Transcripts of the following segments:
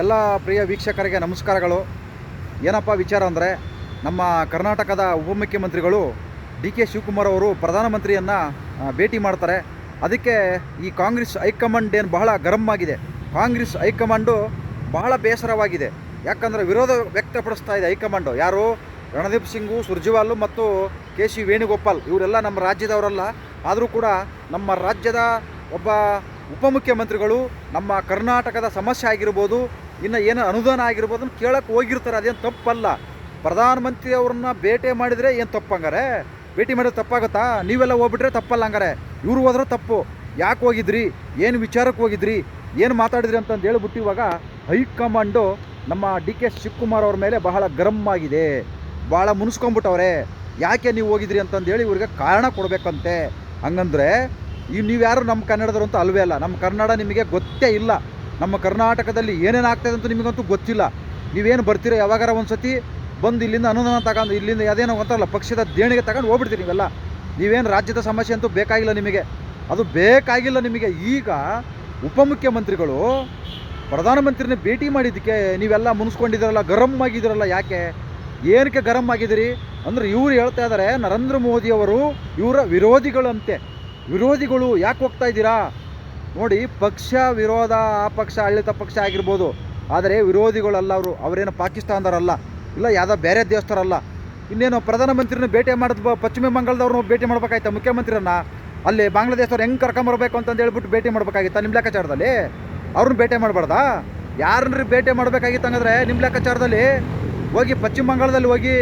ಎಲ್ಲ ಪ್ರಿಯ ವೀಕ್ಷಕರಿಗೆ ನಮಸ್ಕಾರಗಳು. ಏನಪ್ಪ ವಿಚಾರ ಅಂದರೆ, ನಮ್ಮ ಕರ್ನಾಟಕದ ಉಪಮುಖ್ಯಮಂತ್ರಿಗಳು ಡಿ ಕೆ ಶಿವಕುಮಾರ್ ಅವರು ಪ್ರಧಾನಮಂತ್ರಿಯನ್ನು ಭೇಟಿ ಮಾಡ್ತಾರೆ. ಅದಕ್ಕೆ ಈ ಕಾಂಗ್ರೆಸ್ ಹೈಕಮಾಂಡ್ ಏನು ಬಹಳ ಗರಂ ಆಗಿದೆ. ಕಾಂಗ್ರೆಸ್ ಹೈಕಮಾಂಡು ಬಹಳ ಬೇಸರವಾಗಿದೆ. ಯಾಕಂದರೆ ವಿರೋಧ ವ್ಯಕ್ತಪಡಿಸ್ತಾ ಇದೆ ಹೈಕಮಾಂಡು. ಯಾರು? ರಣದೀಪ್ ಸಿಂಗು, ಸುರ್ಜಿವಾಲು ಮತ್ತು ಕೆ ಸಿ ವೇಣುಗೋಪಾಲ್. ಇವರೆಲ್ಲ ನಮ್ಮ ರಾಜ್ಯದವರಲ್ಲ. ಆದರೂ ಕೂಡ ನಮ್ಮ ರಾಜ್ಯದ ಒಬ್ಬ ಉಪಮುಖ್ಯಮಂತ್ರಿಗಳು ನಮ್ಮ ಕರ್ನಾಟಕದ ಸಮಸ್ಯೆ ಆಗಿರ್ಬೋದು, ಇನ್ನು ಏನು ಅನುದಾನ ಆಗಿರ್ಬೋದು ಕೇಳಕ್ಕೆ ಹೋಗಿರ್ತಾರೆ. ಅದೇನು ತಪ್ಪಲ್ಲ. ಪ್ರಧಾನಮಂತ್ರಿ ಅವ್ರನ್ನ ಭೇಟಿ ಮಾಡಿದರೆ ಏನು ತಪ್ಪಂಗಾರೆ? ಭೇಟಿ ಮಾಡಿದ್ರೆ ತಪ್ಪಾಗುತ್ತಾ? ನೀವೆಲ್ಲ ಹೋಗ್ಬಿಟ್ರೆ ತಪ್ಪಲ್ಲ ಹಂಗಾರೆ. ಇವ್ರು ಹೋದ್ರೆ ತಪ್ಪು. ಯಾಕೆ ಹೋಗಿದ್ರಿ? ಏನು ವಿಚಾರಕ್ಕೆ ಹೋಗಿದ್ರಿ? ಏನು ಮಾತಾಡಿದ್ರಿ ಅಂತಂದು ಹೇಳ್ಬಿಟ್ಟು ಇವಾಗ ಹೈಕಮಾಂಡು ನಮ್ಮ ಡಿ ಕೆ ಶಿವಕುಮಾರ್ ಅವ್ರ ಮೇಲೆ ಬಹಳ ಗರಂ ಆಗಿದೆ. ಭಾಳ ಮುನಿಸ್ಕೊಂಬಿಟ್ಟವ್ರೆ. ಯಾಕೆ ನೀವು ಹೋಗಿದ್ರಿ ಅಂತಂದೇಳಿ ಇವ್ರಿಗೆ ಕಾರಣ ಕೊಡಬೇಕಂತೆ. ಹಂಗಂದ್ರೆ ಈ ನೀವ್ಯಾರು ನಮ್ಮ ಕನ್ನಡದವರು ಅಂತ ಅಲ್ವೇ ಅಲ್ಲ. ನಮ್ಮ ಕನ್ನಡ ನಿಮಗೆ ಗೊತ್ತೇ ಇಲ್ಲ. ನಮ್ಮ ಕರ್ನಾಟಕದಲ್ಲಿ ಏನೇನು ಆಗ್ತಾಯಿದೆ ಅಂತ ನಿಮಗಂತೂ ಗೊತ್ತಿಲ್ಲ. ನೀವೇನು ಬರ್ತೀರೋ ಯಾವಾಗಾರ ಒಂದು ಸತಿ ಬಂದು ಇಲ್ಲಿಂದ ಅನುದಾನ ತಗೊಂಡು ಇಲ್ಲಿಂದ ಅದೇನೋ ಗೊತ್ತಲ್ಲ ಪಕ್ಷದ ದೇಣಿಗೆ ತಗೊಂಡು ಹೋಗ್ಬಿಡ್ತೀರಿ ನೀವೆಲ್ಲ. ನೀವೇನು ರಾಜ್ಯದ ಸಮಸ್ಯೆ ಅಂತೂ ಬೇಕಾಗಿಲ್ಲ ನಿಮಗೆ. ಅದು ಬೇಕಾಗಿಲ್ಲ ನಿಮಗೆ. ಈಗ ಉಪಮುಖ್ಯಮಂತ್ರಿಗಳು ಪ್ರಧಾನಮಂತ್ರಿನ ಭೇಟಿ ಮಾಡಿದ್ದಕ್ಕೆ ನೀವೆಲ್ಲ ಮುನಿಸ್ಕೊಂಡಿದ್ದೀರಲ್ಲ, ಗರಂ ಆಗಿದ್ದೀರಲ್ಲ ಯಾಕೆ? ಏನಕ್ಕೆ ಗರಂ ಆಗಿದ್ದೀರಿ? ಅಂದ್ರೆ ಇವ್ರು ಹೇಳ್ತಾ ಇದ್ದಾರೆ ನರೇಂದ್ರ ಮೋದಿಯವರು ಇವರ ವಿರೋಧಿಗಳಂತೆ. ವಿರೋಧಿಗಳು ಯಾಕೆ ಹೋಗ್ತಾ ಇದ್ದೀರಾ? ನೋಡಿ, ಪಕ್ಷ ವಿರೋಧ, ಆ ಪಕ್ಷ ಆಡಳಿತ ಪಕ್ಷ ಆಗಿರ್ಬೋದು. ಆದರೆ ವಿರೋಧಿಗಳಲ್ಲ ಅವರು. ಅವರೇನು ಪಾಕಿಸ್ತಾನದವರಲ್ಲ? ಇಲ್ಲ, ಯಾವುದೋ ಬೇರೆ ದೇವಸ್ಥರಲ್ಲ ಇನ್ನೇನು ಪ್ರಧಾನಮಂತ್ರಿನ ಭೇಟಿ ಮಾಡಿದ ಪಶ್ಚಿಮ ಬಂಗಾಳದವ್ರನ್ನ ಭೇಟಿ ಮಾಡ್ಬೇಕಾಯ್ತಾ ಮುಖ್ಯಮಂತ್ರಿಯನ್ನು? ಅಲ್ಲಿ ಬಾಂಗ್ಲಾದೇಶದವ್ರು ಹೆಂಗೆ ಕರ್ಕೊಂಬರ್ಬೇಕು ಅಂತಂದು ಹೇಳ್ಬಿಟ್ಟು ಭೇಟಿ ಮಾಡಬೇಕಾಗಿತ್ತ ನಿಮ್ಮ ಲೆಕ್ಕಾಚಾರದಲ್ಲಿ? ಅವ್ರನ್ನ ಭೇಟಿ ಮಾಡಬಾರ್ದಾ? ಯಾರನ್ನ ಭೇಟಿ ಮಾಡಬೇಕಾಗಿತ್ತು ಹಂಗಂದ್ರೆ ನಿಮ್ಮ ಲೆಕ್ಕಾಚಾರದಲ್ಲಿ? ಹೋಗಿ ಪಶ್ಚಿಮ ಬಂಗಾಳದಲ್ಲಿ ಹೋಗಿ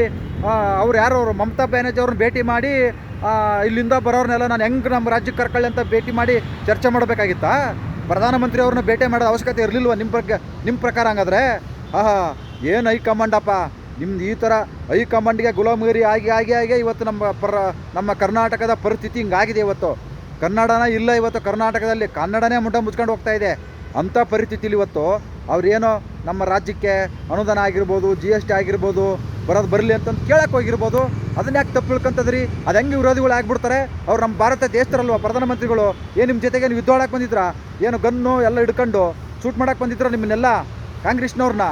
ಅವ್ರು ಯಾರು? ಅವರು ಮಮತಾ ಬ್ಯಾನರ್ಜಿ ಅವ್ರನ್ನ ಭೇಟಿ ಮಾಡಿ ಇಲ್ಲಿಂದ ಬರೋರ್ನೆಲ್ಲ ನಾನು ಹೆಂಗೆ ನಮ್ಮ ರಾಜ್ಯಕ್ಕೆ ಕರ್ಕೊಳ್ಳಿ ಅಂತ ಭೇಟಿ ಮಾಡಿ ಚರ್ಚೆ ಮಾಡಬೇಕಾಗಿತ್ತಾ? ಪ್ರಧಾನಮಂತ್ರಿ ಅವ್ರನ್ನ ಭೇಟಿ ಮಾಡೋದು ಅವಶ್ಯಕತೆ ಇರಲಿಲ್ವ ನಿಮ್ಮ ಬಗ್ಗೆ ನಿಮ್ಮ ಪ್ರಕಾರ ಹಂಗಾದ್ರೆ? ಆಹಾ, ಏನು ಹೈಕಮಾಂಡಪ್ಪ? ನಿಮ್ದು ಈ ಥರ ಹೈಕಮಾಂಡ್ಗೆ ಗುಲಾಮಗಿರಿ ಆಗಿ ಆಗಿ ಆಗಿ ಇವತ್ತು ನಮ್ಮ ಪರ, ನಮ್ಮ ಕರ್ನಾಟಕದ ಪರಿಸ್ಥಿತಿ ಹಿಂಗಾಗಿದೆ ಇವತ್ತು. ಕನ್ನಡನ ಇಲ್ಲ ಇವತ್ತು ಕರ್ನಾಟಕದಲ್ಲಿ, ಕನ್ನಡನೇ ಮುಂಡ ಮುಚ್ಕೊಂಡು ಹೋಗ್ತಾ ಇದೆ. ಅಂಥ ಪರಿಸ್ಥಿತಿಲಿ ಇವತ್ತು ಅವ್ರೇನೋ ನಮ್ಮ ರಾಜ್ಯಕ್ಕೆ ಅನುದಾನ ಆಗಿರ್ಬೋದು ಜಿ ಎಸ್ ಟಿ ಆಗಿರ್ಬೋದು ಬರೋದು ಬರಲಿ ಅಂತಂದು ಕೇಳಕ್ಕೆ ಹೋಗಿರ್ಬೋದು. ಅದನ್ನ ಯಾಕೆ ತಪ್ಪು ತಿಳ್ಕೊಂತದ್ರಿ? ಅದು ಹೆಂಗೆ ವಿರೋಧಿಗಳು ಆಗ್ಬಿಡ್ತಾರೆ? ಅವ್ರು ನಮ್ಮ ಭಾರತ ದೇಶದರಲ್ವ? ಪ್ರಧಾನಮಂತ್ರಿಗಳು ಏನು ನಿಮ್ಮ ಜೊತೆಗೆ ನೀವು ಯುದ್ಧ ಆಡಕ್ಕೆ ಬಂದಿದ್ರಾ? ಏನು ಗನ್ನು ಎಲ್ಲ ಹಿಡ್ಕೊಂಡು ಶೂಟ್ ಮಾಡಕ್ಕೆ ಬಂದಿದ್ರ ನಿಮ್ಮನ್ನೆಲ್ಲ? ಕಾಂಗ್ರೆಸ್ನವ್ರನ್ನ?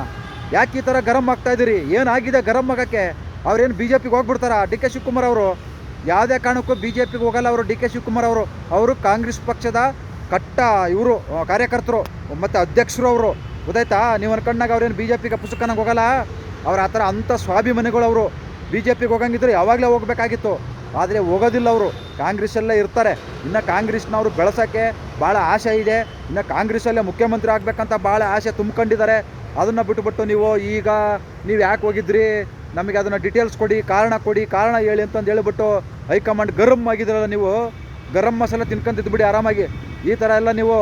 ಯಾಕೆ ಈ ಥರ ಗರಂ ಆಗ್ತಾ ಇದ್ದೀರಿ ಏನಾಗಿದೆ ಗರಂ ಆಗೋಕ್ಕೆ? ಅವ್ರೇನು ಬಿ ಜೆ ಪಿಗೆ ಹೋಗ್ಬಿಡ್ತಾರಾ? ಡಿ ಕೆ ಶಿವಕುಮಾರ್ ಅವರು? ಯಾವುದೇ ಕಾರಣಕ್ಕೂ ಬಿ ಜೆ ಪಿಗೆ ಹೋಗಲ್ಲ ಅವರು, ಡಿ ಕೆ ಶಿವಕುಮಾರ್ ಅವರು. ಅವರು ಕಾಂಗ್ರೆಸ್ ಪಕ್ಷದ ಕಟ್ಟ ಇವರು ಕಾರ್ಯಕರ್ತರು, ಮತ್ತು ಅಧ್ಯಕ್ಷರು ಅವರು. ಗೊತ್ತಾಯ್ತಾ? ನೀವು ಅನ್ಕೊಂಡಾಗ ಅವ್ರೇನು ಬಿ ಜೆ ಪಿಗೆ ಪುಸ್ತಕನಾಗ ಹೋಗಲ್ಲ? ಅವ್ರು ಆ ಥರ ಅಂಥ ಸ್ವಾಭಿಮಾನಿಗಳು ಅವರು ಬಿ ಜೆ ಪಿಗೆ ಹೋಗಂಗಿದ್ರೆ ಯಾವಾಗಲೇ ಹೋಗಬೇಕಾಗಿತ್ತು. ಆದರೆ ಹೋಗೋದಿಲ್ಲ ಅವರು. ಕಾಂಗ್ರೆಸ್ಸಲ್ಲೇ ಇರ್ತಾರೆ. ಇನ್ನು ಕಾಂಗ್ರೆಸ್ನವರು ಬೆಳೆಸೋಕ್ಕೆ ಭಾಳ ಆಸೆ ಇದೆ. ಇನ್ನು ಕಾಂಗ್ರೆಸ್ಸಲ್ಲೇ ಮುಖ್ಯಮಂತ್ರಿ ಆಗಬೇಕಂತ ಭಾಳ ಆಸೆ ತುಂಬ್ಕೊಂಡಿದ್ದಾರೆ. ಅದನ್ನು ಬಿಟ್ಟುಬಿಟ್ಟು ನೀವು ಈಗ ನೀವು ಯಾಕೆ ಹೋಗಿದ್ರಿ? ನಮಗೆ ಅದನ್ನು ಡೀಟೇಲ್ಸ್ ಕೊಡಿ, ಕಾರಣ ಕೊಡಿ, ಕಾರಣ ಹೇಳಿ ಅಂತಂದು ಹೇಳ್ಬಿಟ್ಟು ಹೈಕಮಾಂಡ್ ಗರಂ ಆಗಿದ್ರಲ್ಲ ನೀವು? ಗರಂ ಮಸಾಲೆ ತಿನ್ಕೊಂತಿದ್ದು ಬಿಡಿ ಆರಾಮಾಗಿ. ಈ ಥರ ಎಲ್ಲ ನೀವು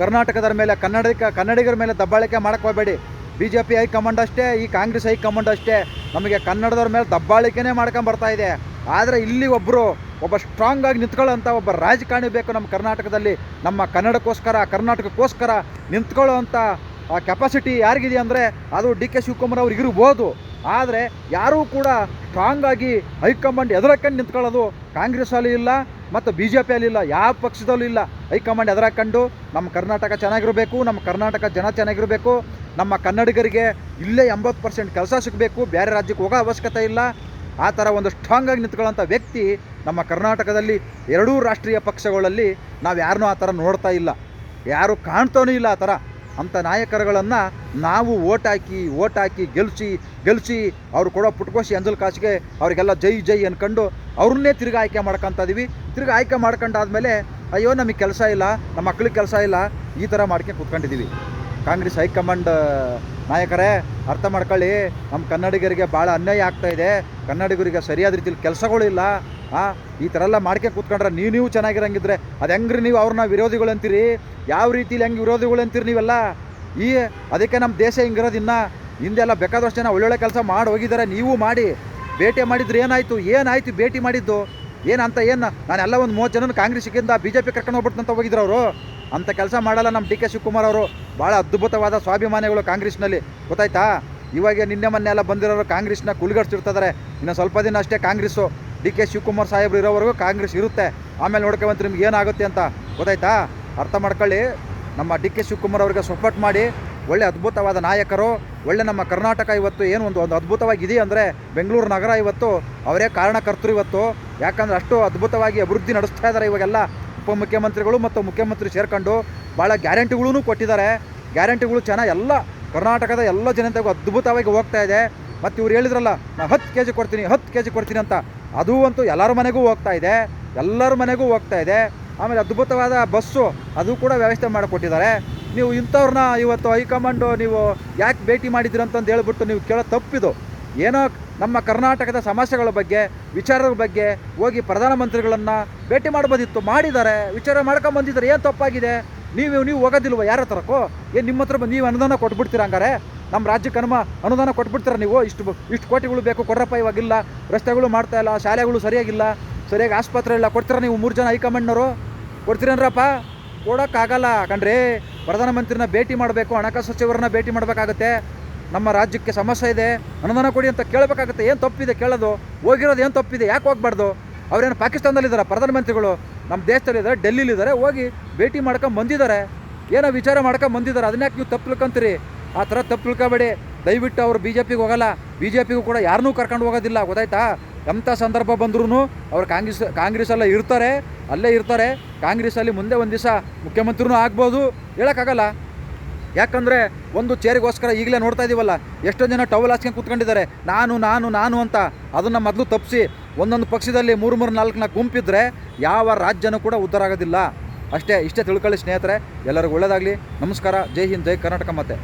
ಕರ್ನಾಟಕದ ಮೇಲೆ ಕನ್ನಡಿಗ ಕನ್ನಡಿಗರ ಮೇಲೆ ದಬ್ಬಾಳಿಕೆ ಮಾಡೋಕ್ಕೆ ಹೋಗಬೇಡಿ. ಬಿ ಜೆ ಪಿ ಹೈಕಮಾಂಡ್ ಅಷ್ಟೇ, ಈ ಕಾಂಗ್ರೆಸ್ ಹೈಕಮಾಂಡ್ ಅಷ್ಟೇ. ನಮಗೆ ಕನ್ನಡದವ್ರ ಮೇಲೆ ದಬ್ಬಾಳಿಕೆನೇ ಮಾಡ್ಕೊಂಡು ಇದೆ. ಆದರೆ ಇಲ್ಲಿ ಒಬ್ಬರು ಒಬ್ಬ ಸ್ಟ್ರಾಂಗ್ ಆಗಿ ನಿಂತ್ಕೊಳ್ಳೋಂಥ ಒಬ್ಬ ರಾಜಕಾರಣಿ ಬೇಕು ನಮ್ಮ ಕರ್ನಾಟಕದಲ್ಲಿ. ನಮ್ಮ ಕನ್ನಡಕ್ಕೋಸ್ಕರ, ಕರ್ನಾಟಕಕ್ಕೋಸ್ಕರ ನಿಂತ್ಕೊಳ್ಳೋವಂಥ ಕೆಪಾಸಿಟಿ ಯಾರಿಗಿದೆ ಅಂದರೆ ಅದು ಡಿ ಕೆ ಶಿವಕುಮಾರ್ ಅವ್ರಿಗೆ ಇರ್ಬೋದು. ಆದರೆ ಯಾರೂ ಕೂಡ ಸ್ಟ್ರಾಂಗ್ ಆಗಿ ಹೈಕಮಾಂಡ್ ಎದುರಕ್ಕಂಡು ನಿಂತ್ಕೊಳ್ಳೋದು ಕಾಂಗ್ರೆಸ್ಸಲ್ಲಿ ಇಲ್ಲ. ಮತ್ತು ಬಿ ಜೆ ಪಿಯಲ್ಲಿ ಇಲ್ಲ, ಯಾವ ಪಕ್ಷದಲ್ಲೂ ಇಲ್ಲ. ಹೈಕಮಾಂಡ್ ಎದುರಾಕೊಂಡು ನಮ್ಮ ಕರ್ನಾಟಕ ಚೆನ್ನಾಗಿರಬೇಕು, ನಮ್ಮ ಕರ್ನಾಟಕ ಜನ ಚೆನ್ನಾಗಿರಬೇಕು, ನಮ್ಮ ಕನ್ನಡಿಗರಿಗೆ ಇಲ್ಲೇ ಎಂಬತ್ತು ಪರ್ಸೆಂಟ್ ಕೆಲಸ ಸಿಗಬೇಕು, ಬೇರೆ ರಾಜ್ಯಕ್ಕೆ ಹೋಗೋ ಅವಶ್ಯಕತೆ ಇಲ್ಲ. ಆ ಥರ ಒಂದು ಸ್ಟ್ರಾಂಗ್ ಆಗಿ ನಿಂತ್ಕೊಳ್ಳೋಂಥ ವ್ಯಕ್ತಿ ನಮ್ಮ ಕರ್ನಾಟಕದಲ್ಲಿ ಎರಡೂ ರಾಷ್ಟ್ರೀಯ ಪಕ್ಷಗಳಲ್ಲಿ ನಾವು ಯಾರನ್ನೂ ಆ ಥರ ನೋಡ್ತಾ ಇಲ್ಲ. ಯಾರು ಕಾಣ್ತಾನೂ ಇಲ್ಲ ಆ ಥರ. ಅಂಥ ನಾಯಕರುಗಳನ್ನು ನಾವು ಓಟ್ ಹಾಕಿ ಓಟ್ ಹಾಕಿ ಗೆಲ್ಲಿಸಿ ಗೆಲ್ಲಿಸಿ ಅವ್ರು ಕೊಡೋ ಪುಟ್ಕೋಶಿ ಅಂಜಲ್ ಕಾಸಿಗೆ ಅವರಿಗೆಲ್ಲ ಜೈ ಜೈ ಅಂದ್ಕೊಂಡು ಅವ್ರನ್ನೇ ತಿರ್ಗಿ ಆಯ್ಕೆ ಮಾಡ್ಕೊತ ಇದೀವಿ. ತಿರ್ಗಿ ಆಯ್ಕೆ ಮಾಡ್ಕೊಂಡಾದ್ಮೇಲೆ ಅಯ್ಯೋ ನಮಗೆ ಕೆಲಸ ಇಲ್ಲ ನಮ್ಮ ಮಕ್ಳಿಗೆ ಕೆಲಸ ಇಲ್ಲ, ಈ ಥರ ಮಾಡ್ಕೊಂಡು ಕೂತ್ಕೊಂಡಿದ್ದೀವಿ ಕಾಂಗ್ರೆಸ್ ಹೈಕಮಾಂಡ್, ನಾಯಕರೇ, ಅರ್ಥ ಮಾಡ್ಕೊಳ್ಳಿ ನಮ್ಮ ಕನ್ನಡಿಗರಿಗೆ ಭಾಳ ಅನ್ಯಾಯ ಆಗ್ತಾಯಿದೆ ಕನ್ನಡಿಗರಿಗೆ ಸರಿಯಾದ ರೀತಿಯಲ್ಲಿ ಕೆಲಸಗಳು ಆ, ಈ ಥರ ಎಲ್ಲ ಮಾಡ್ಕೆ ಕೂತ್ಕೊಂಡ್ರೆ ನೀವು ನೀವು ಚೆನ್ನಾಗಿರಂಗಿದ್ರೆ ಅದು ಹೆಂಗ್ರಿ ನೀವು ಅವ್ರನ್ನ ವಿರೋಧಿಗಳು ಅಂತೀರಿ? ಯಾವ ರೀತಿಲಿ ಹೆಂಗೆ ವಿರೋಧಿಗಳು ಅಂತೀರಿ ನೀವೆಲ್ಲ? ಈ, ಅದಕ್ಕೆ ನಮ್ಮ ದೇಶ ಹಿಂಗಿರೋದು ಇನ್ನ ಹಿಂದೆಲ್ಲ ಬೇಕಾದಷ್ಟು ಜನ ಒಳ್ಳೊಳ್ಳೆ ಕೆಲಸ ಮಾಡಿ ಹೋಗಿದ್ದಾರೆ, ನೀವು ಮಾಡಿ. ಭೇಟಿ ಮಾಡಿದ್ರೆ ಏನಾಯಿತು? ಏನಾಯ್ತು ಭೇಟಿ ಮಾಡಿದ್ದು? ಏನಂತ ಏನು? ನಾನೆಲ್ಲ ಒಂದು ಮೂವತ್ತು ಜನ ಕಾಂಗ್ರೆಸ್ಗಿಂತ ಬಿ ಜೆ ಪಿ ಕರ್ಕೊಂಡು ಹೋಗ್ಬಿಟ್ಟಂತ ಹೋಗಿದ್ರು ಅವರು. ಅಂಥ ಕೆಲಸ ಮಾಡಲ್ಲ ನಮ್ಮ ಡಿ ಕೆ ಶಿವಕುಮಾರ್ ಅವರು. ಭಾಳ ಅದ್ಭುತವಾದ ಸ್ವಾಭಿಮಾನಿಗಳು ಕಾಂಗ್ರೆಸ್ನಲ್ಲಿ. ಗೊತ್ತಾಯ್ತಾ? ಇವಾಗ ನಿನ್ನೆ ಮೊನ್ನೆ ಎಲ್ಲ ಬಂದಿರೋರು ಕಾಂಗ್ರೆಸ್ನ ಕುಲ್ಗಡ್ಸಿರ್ತಿದ್ದಾರೆ ಇನ್ನು ಸ್ವಲ್ಪ ದಿನ ಅಷ್ಟೇ ಕಾಂಗ್ರೆಸ್ಸು. ಡಿ ಕೆ ಶಿವಕುಮಾರ್ ಸಾಹೇಬ್ರು ಇರೋವರೆಗೂ ಕಾಂಗ್ರೆಸ್ ಇರುತ್ತೆ. ಆಮೇಲೆ ನೋಡ್ಕೊಂಬಂತ ನಿಮ್ಗೆ ಏನಾಗುತ್ತೆ ಅಂತ ಗೊತ್ತಾಯ್ತಾ? ಅರ್ಥ ಮಾಡ್ಕೊಳ್ಳಿ. ನಮ್ಮ ಡಿ ಕೆ ಶಿವಕುಮಾರ್ ಅವ್ರಿಗೆ ಸಪೋರ್ಟ್ ಮಾಡಿ. ಒಳ್ಳೆ ಅದ್ಭುತವಾದ ನಾಯಕರು. ಒಳ್ಳೆ ನಮ್ಮ ಕರ್ನಾಟಕ ಇವತ್ತು ಏನು ಒಂದು ಒಂದು ಅದ್ಭುತವಾಗಿದೆ ಅಂದರೆ ಬೆಂಗಳೂರು ನಗರ ಇವತ್ತು ಅವರೇ ಕಾರಣಕರ್ತರು ಇವತ್ತು. ಯಾಕಂದರೆ ಅಷ್ಟು ಅದ್ಭುತವಾಗಿ ಅಭಿವೃದ್ಧಿ ನಡೆಸ್ತಾ ಇದ್ದಾರೆ ಇವಾಗೆಲ್ಲ ಉಪಮುಖ್ಯಮಂತ್ರಿಗಳು ಮತ್ತು ಮುಖ್ಯಮಂತ್ರಿ ಸೇರ್ಕೊಂಡು. ಭಾಳ ಗ್ಯಾರಂಟಿಗಳೂ ಕೊಟ್ಟಿದ್ದಾರೆ. ಗ್ಯಾರಂಟಿಗಳು ಚೆನ್ನಾಗಿ ಎಲ್ಲ ಕರ್ನಾಟಕದ ಎಲ್ಲ ಜನತೆಗೂ ಅದ್ಭುತವಾಗಿ ಹೋಗ್ತಾ ಇದೆ. ಮತ್ತು ಇವ್ರು ಹೇಳಿದ್ರಲ್ಲ ನಾನು ಹತ್ತು ಕೆ ಜಿ ಕೊಡ್ತೀನಿ, ಹತ್ತು ಕೆ ಜಿ ಕೊಡ್ತೀನಿ ಅಂತ. ಅದು ಅಂತೂ ಎಲ್ಲರ ಮನೆಗೂ ಹೋಗ್ತಾ ಇದೆ, ಎಲ್ಲರ ಮನೆಗೂ ಹೋಗ್ತಾ ಇದೆ. ಆಮೇಲೆ ಅದ್ಭುತವಾದ ಬಸ್ಸು, ಅದು ಕೂಡ ವ್ಯವಸ್ಥೆ ಮಾಡಿಕೊಟ್ಟಿದ್ದಾರೆ. ನೀವು ಇಂಥವ್ರನ್ನ ಇವತ್ತು ಹೈಕಮಾಂಡು ನೀವು ಯಾಕೆ ಭೇಟಿ ಮಾಡಿದ್ದೀರ ಅಂತಂದು ಹೇಳ್ಬಿಟ್ಟು ನೀವು ಕೇಳೋ ತಪ್ಪಿದು. ಏನೋ ನಮ್ಮ ಕರ್ನಾಟಕದ ಸಮಸ್ಯೆಗಳ ಬಗ್ಗೆ ವಿಚಾರದ ಬಗ್ಗೆ ಹೋಗಿ ಪ್ರಧಾನಮಂತ್ರಿಗಳನ್ನು ಭೇಟಿ ಮಾಡ್ಬೋದಿತ್ತು, ಮಾಡಿದ್ದಾರೆ, ವಿಚಾರ ಮಾಡ್ಕೊಂಬಂದಿದ್ದಾರೆ ಏನು ತಪ್ಪಾಗಿದೆ? ನೀವು ನೀವು ಹೋಗೋದಿಲ್ವ ಯಾರ ಹತ್ರಕ್ಕೋ? ಏನು ನಿಮ್ಮ ಹತ್ರ ನೀವು ಅನುದಾನ ಕೊಟ್ಬಿಡ್ತೀರ ಹಂಗಾರೆ? ನಮ್ಮ ರಾಜ್ಯಕ್ಕೆ ಅನುಮ ಅನುದಾನ ಕೊಟ್ಬಿಡ್ತೀರ ನೀವು? ಇಷ್ಟು ಇಷ್ಟು ಕೋಟಿಗಳು ಬೇಕು, ಕೊಡ್ರಪ್ಪ, ಇವಾಗಿಲ್ಲ. ರಸ್ತೆಗಳು ಮಾಡ್ತಾ ಇಲ್ಲ, ಶಾಲೆಗಳು ಸರಿಯಾಗಿಲ್ಲ. ಸರಿಯಾಗಿ ಆಸ್ಪತ್ರೆ ಇಲ್ಲ. ಕೊಡ್ತೀರ ನೀವು ಮೂರು ಜನ ಹೈಕಮಾಂಡ್ನವರು? ಕೊಡ್ತೀರೇನ್ರಪ್ಪ ಕೊಡೋಕ್ಕಾಗಲ್ಲ ಕಣ್ರಿ. ಪ್ರಧಾನಮಂತ್ರಿನ ಭೇಟಿ ಮಾಡಬೇಕು, ಹಣಕಾಸು ಸಚಿವರನ್ನ ಭೇಟಿ ಮಾಡಬೇಕಾಗತ್ತೆ. ನಮ್ಮ ರಾಜ್ಯಕ್ಕೆ ಸಮಸ್ಯೆ ಇದೆ. ಅನುದಾನ ಕೊಡಿ ಅಂತ ಕೇಳಬೇಕಾಗುತ್ತೆ. ಏನು ತಪ್ಪಿದೆ ಕೇಳೋದು? ಹೋಗಿರೋದು ಏನು ತಪ್ಪಿದೆ? ಯಾಕೆ ಹೋಗ್ಬಾರ್ದು? ಅವ್ರೇನು ಪಾಕಿಸ್ತಾನದಲ್ಲಿದ್ದಾರೆ ಪ್ರಧಾನಮಂತ್ರಿಗಳು? ನಮ್ಮ ದೇಶದಲ್ಲಿದ್ದಾರೆ ಡೆಲ್ಲಿಲಿದ್ದಾರೆ ಹೋಗಿ ಭೇಟಿ ಮಾಡ್ಕೊಂಡು ಬಂದಿದ್ದಾರೆ ಏನೋ ವಿಚಾರ ಮಾಡ್ಕೊಂಡು ಬಂದಿದ್ದಾರೆ ಅದನ್ಯಾಕೆ ನೀವು ತಪ್ಪಲ್ಕೊಂತೀರಿ ಆ ಥರ ತಪ್ಪು ತಿಳ್ಕೊಬೇಡಿ. ದಯವಿಟ್ಟು ಅವರು ಬಿ ಜೆ ಪಿಗೆ ಹೋಗಲ್ಲ. ಬಿ ಜೆ ಪಿಗೂ ಕೂಡ ಯಾರನ್ನೂ ಕರ್ಕೊಂಡು ಹೋಗೋದಿಲ್ಲ, ಗೊತ್ತಾಯ್ತಾ? ಎಂಥ ಸಂದರ್ಭ ಬಂದ್ರೂ ಅವರು ಕಾಂಗ್ರೆಸ್, ಕಾಂಗ್ರೆಸ್ಸಲ್ಲ ಇರ್ತಾರೆ, ಅಲ್ಲೇ ಇರ್ತಾರೆ. ಕಾಂಗ್ರೆಸ್ಸಲ್ಲಿ ಮುಂದೆ ಒಂದು ದಿವಸ ಮುಖ್ಯಮಂತ್ರಿನೂ ಆಗ್ಬೋದು. ಹೇಳೋಕ್ಕಾಗಲ್ಲ. ಯಾಕಂದರೆ ಒಂದು ಚೇರಿಗೋಸ್ಕರ ಈಗಲೇ ನೋಡ್ತಾ ಇದ್ದೀವಲ್ಲ ಎಷ್ಟೊಂದು ಜನ ಟವಲ್ ಹಾಸ್ಕೊಂಡು ಕೂತ್ಕೊಂಡಿದ್ದಾರೆ. ನಾನು ನಾನು ನಾನು ಅಂತ ಅದನ್ನು ಮೊದಲು ತಪ್ಪಿಸಿ ಒಂದೊಂದು ಪಕ್ಷದಲ್ಲಿ ಮೂರು ಮೂರು, ನಾಲ್ಕು ನಾಲ್ಕು ಗುಂಪಿದ್ರೆ ಯಾವ ರಾಜ್ಯನೂ ಕೂಡ ಉದ್ಧಾರ ಆಗೋದಿಲ್ಲ. ಅಷ್ಟೇ, ಇಷ್ಟೇ ತಿಳ್ಕೊಳ್ಳಿ ಸ್ನೇಹಿತರೆ. ಎಲ್ಲರಿಗೂ ಒಳ್ಳೆಯದಾಗಲಿ ನಮಸ್ಕಾರ. ಜೈ ಹಿಂದ್, ಜೈ ಕರ್ನಾಟಕ ಮತ್ತೆ